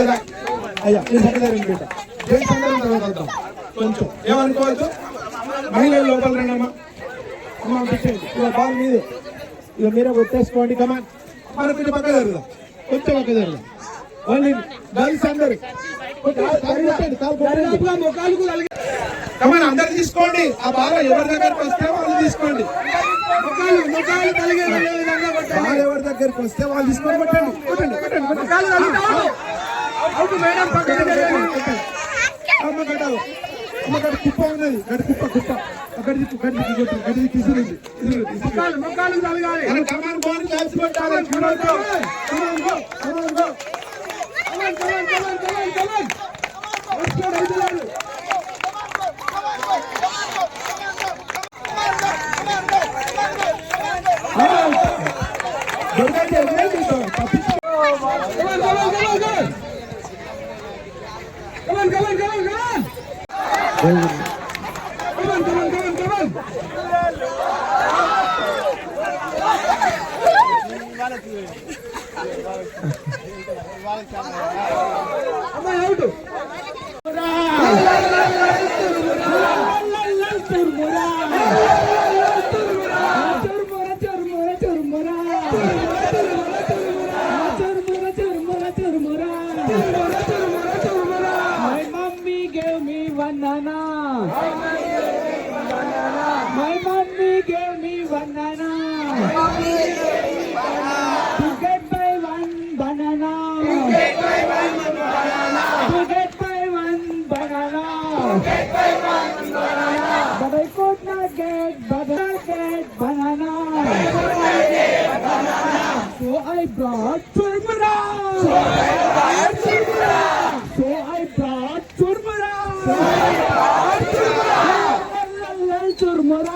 కదా? అయ్యా బిడ్డ తర్వాత కొంచెం. ఏమనుకోవద్దు? మహిళలు లోపల రండి అమ్మా. ఇక బాల్ మీదే. ఇక మీరే కొట్టేసుకోండి కమాన్ మన కొంచెం పక్క జరుగుదాం. కొంచెం పక్క జరుగుదాం. ఓన్లీ గర్ల్స్ అందరు. కమాన్ అందరు తీసుకోండి. ఆ బాల ఎవరి దగ్గరికి వస్తే వాళ్ళు తీసుకోండి. ఎవరి దగ్గరికి వస్తే వాళ్ళు తీసుకొని కొట్టండి కొట్టండి కొట్టండి కొట్టండి. అమ్మ గడ్డలు అమ్మ గడ్డ కుప్ప ఉన్నది గడ్డ కుప్ప కుప్ప అక్కడ దిక్కు గడ్డ దిక్కు కొట్టు గడ్డ దిక్కు ఇసురు ఉంది ఇసురు ఇసురు మనం కమాన్ గోన్ క్లాస్ కొట్టాలి come on go come on go come on go దొరకండి banana. My mommy gave me banana. Brought turmeric. So I brought turmeric. So I brought turmeric. So I brought turmeric. Turmeric.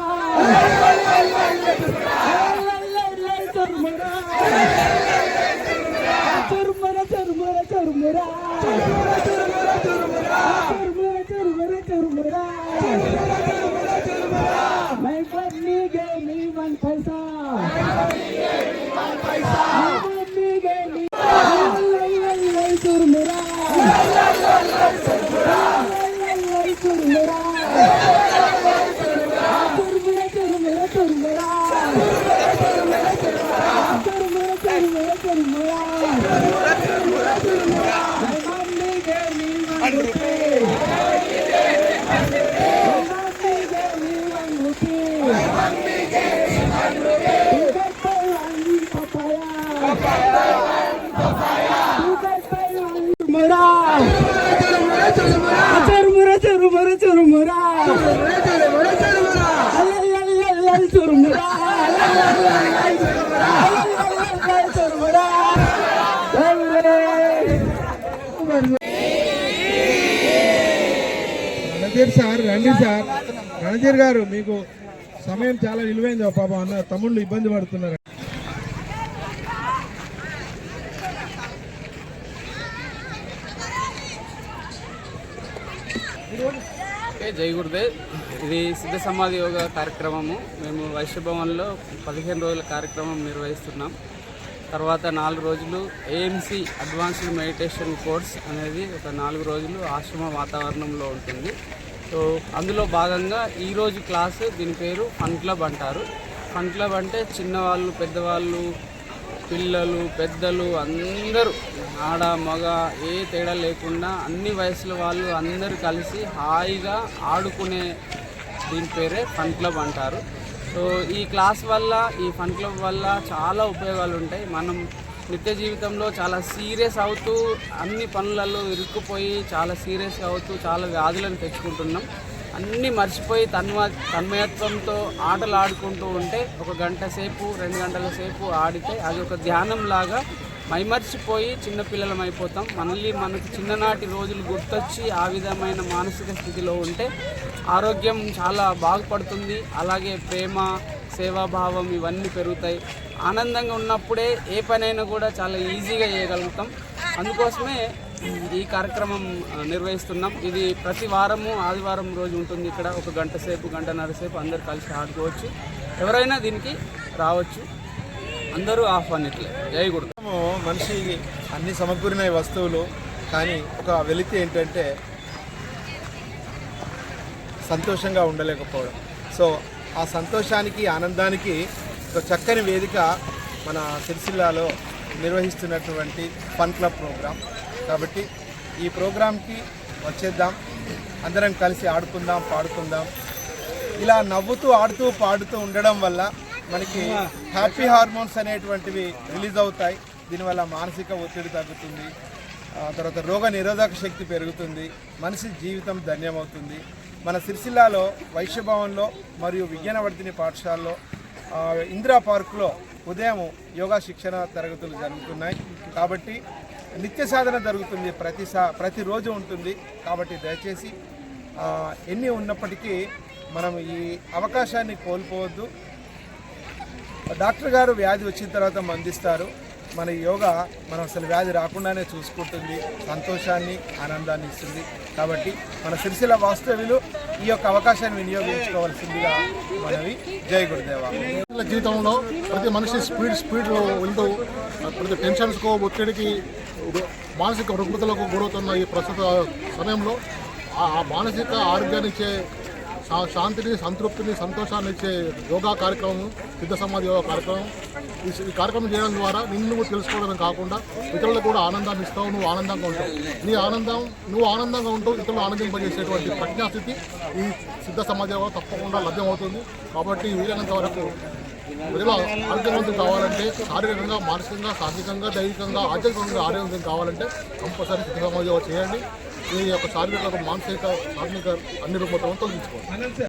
Papaya! Papaya! Papaya! Papaya! Papaya! Randhir sir రండి sir Randhir గారు మీకు సమయం చాలా విలువైంది పాపం అన్న తమ్ముళ్ళు ఇబ్బంది పడుతున్నారు జై గురుదేవ్ ఇది సిద్ధ సమాధి యోగ కార్యక్రమము. మేము వైశ్యభవన్లో పదిహేను రోజుల కార్యక్రమం నిర్వహిస్తున్నాం. తర్వాత నాలుగు రోజులు ఏఎంసి అడ్వాన్స్డ్ మెడిటేషన్ కోర్స్ అనేది ఒక నాలుగు రోజులు ఆశ్రమ వాతావరణంలో ఉంటుంది. సో అందులో భాగంగా ఈరోజు క్లాసు దీని పేరు ఫన్ క్లబ్ అంటారు. ఫన్ క్లబ్ అంటే చిన్నవాళ్ళు పెద్దవాళ్ళు పిల్లలు పెద్దలు అందరూ ఆడ మగ ఏ తేడా లేకుండా అన్ని వయసుల వాళ్ళు అందరూ కలిసి హాయిగా ఆడుకునే దీని పేరే ఫన్ క్లబ్ అంటారు. సో ఈ క్లాస్ వల్ల ఈ ఫన్ క్లబ్ వల్ల చాలా ఉపయోగాలు ఉంటాయి. మనం నిత్య జీవితంలో చాలా సీరియస్ అవుతూ అన్ని పనులలో ఇరుక్కుపోయి చాలా సీరియస్ అవుతూ చాలా వ్యాధులను తెచ్చుకుంటున్నాం. అన్నీ మర్చిపోయి తన్మ తన్మయత్వంతో ఆటలు ఆడుకుంటూ ఉంటే ఒక గంట సేపు రెండు గంటల సేపు ఆడితే అది ఒక ధ్యానం లాగా మైమర్చిపోయి చిన్నపిల్లలం అయిపోతాం మళ్ళీ మనకు చిన్ననాటి రోజులు గుర్తొచ్చి ఆ విధమైన మానసిక స్థితిలో ఉంటే ఆరోగ్యం చాలా బాగుపడుతుంది. అలాగే ప్రేమ సేవాభావం ఇవన్నీ పెరుగుతాయి. ఆనందంగా ఉన్నప్పుడే ఏ పనైనా కూడా చాలా ఈజీగా చేయగలుగుతాం. అందుకోసమే ఈ కార్యక్రమం నిర్వహిస్తున్నాం. ఇది ప్రతి వారము ఆదివారం రోజు ఉంటుంది ఇక్కడ. ఒక గంట సేపు గంటన్నర సేపు అందరు కలిసి ఆడుకోవచ్చు. ఎవరైనా దీనికి రావచ్చు. అందరూ ఆహ్వానిట్లే జై గుడు మనిషి అన్ని సమకూరిన వస్తువులు కానీ ఒక వెలితి ఏంటంటే సంతోషంగా ఉండలేకపోవడం. సో ఆ సంతోషానికి ఆనందానికి ఒక చక్కని వేదిక మన సిరిసిల్లాలో నిర్వహిస్తున్నటువంటి ఫన్ క్లబ్ ప్రోగ్రాం. కాబట్టి ఈ ప్రోగ్రాంకి వచ్చేద్దాం. అందరం కలిసి ఆడుకుందాం పాడుకుందాం. ఇలా నవ్వుతూ ఆడుతూ పాడుతూ ఉండడం వల్ల మనకి హ్యాపీ హార్మోన్స్ అనేటువంటివి రిలీజ్ అవుతాయి. దీనివల్ల మానసిక ఒత్తిడి తగ్గుతుంది. తర్వాత రోగ నిరోధక శక్తి పెరుగుతుంది. మనిషి జీవితం ధన్యమవుతుంది. మన సిరిసిల్లాలో వైశ్యభవన్లో మరియు విజ్ఞానవర్ధిని పాఠశాలలో ఇందిరా పార్కులో ఉదయం యోగా శిక్షణ తరగతులు జరుగుతున్నాయి. కాబట్టి నిత్య సాధన జరుగుతుంది. ప్రతి సా ప్రతిరోజు ఉంటుంది. కాబట్టి దయచేసి ఎన్ని ఉన్నప్పటికీ మనం ఈ అవకాశాన్ని కోల్పోవద్దు. డాక్టర్ గారు వ్యాధి వచ్చిన తర్వాత మందిస్తారు మన యోగా మనం అసలు వ్యాధి రాకుండానే చూసుకుంటుంది. సంతోషాన్ని ఆనందాన్ని ఇస్తుంది. కాబట్టి మన సిరిసిల వాస్తవ్యులు ఈ యొక్క అవకాశాన్ని వినియోగించుకోవాల్సిందిగా మనవి. జై గురుదేవ. జీవితంలో ప్రతి మనిషి స్పీడ్ స్పీడ్లో వెళ్తూ ప్రతి టెన్షన్స్కో ఒత్తిడికి మానసిక రుగ్మతలకు గురవుతున్న ఈ ప్రస్తుత సమయంలో ఆ మానసిక ఆరోగ్యాన్నిచ్చే శా- శాంతిని సంతృప్తిని సంతోషాన్ని ఇచ్చే యోగా కార్యక్రమం సిద్ధ సమాధి యోగా కార్యక్రమం ఈ కార్యక్రమం చేయడం ద్వారా నిన్ను నువ్వు తెలుసుకోవడం కాకుండా ఇతరులకు కూడా ఆనందాన్ని ఇస్తావు నువ్వు ఆనందంగా ఉంటావు. నీ ఆనందం నువ్వు ఆనందంగా ఉంటూ ఇతరులు ఆనందింపజేసేటువంటి ప్రజ్ఞాస్థితి ఈ సిద్ధ సమాజంలో తప్పకుండా లభ్యమవుతుంది. కాబట్టి వీలైనంత వరకు ప్రజలు ఆరోగ్యవంతం కావాలంటే శారీరకంగా మానసికంగా సాంఘికంగా దైహికంగా ఆధ్యాత్మికంగా ఆరోగ్యం కావాలంటే కంపల్సరీ సిద్ధ సమాజం చేయండి. ఈ యొక్క శారీరక మానసిక సాత్విక అన్ని రూపంతో తొలగించుకోవాలి